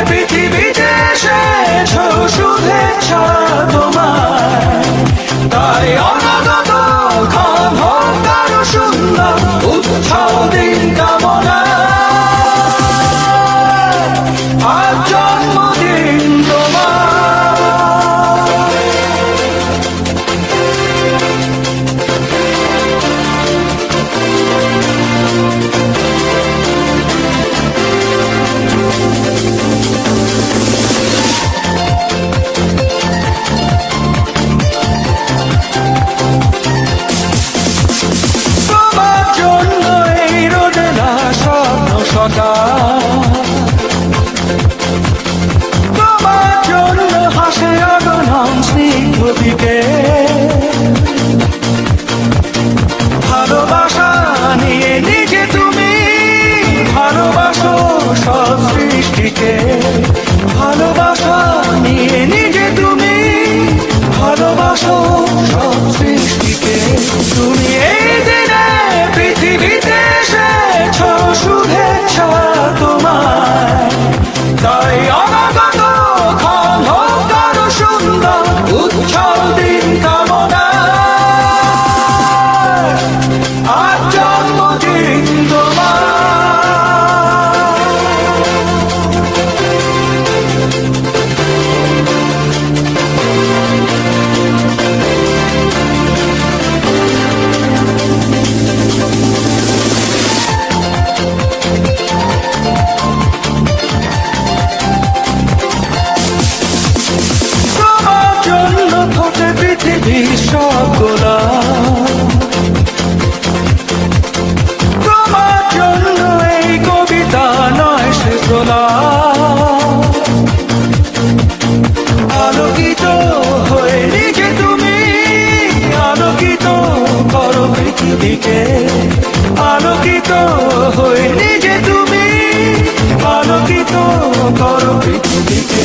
এই তোমার জন্য হাসে আগনম স্নিগ্ধ দিকে ভালোবাসা নিয়ে নিজে তুমি ভালোবাসো সব সৃষ্টিকে। সব গোলাপ কবিতা নয় সে গোলাপ আলোকিত হয়ে তুমি, আলোকিত করো পৃথিবীকে। আলোকিত হয়ে নিজে তুমি, আলোকিত করো পৃথিবীকে।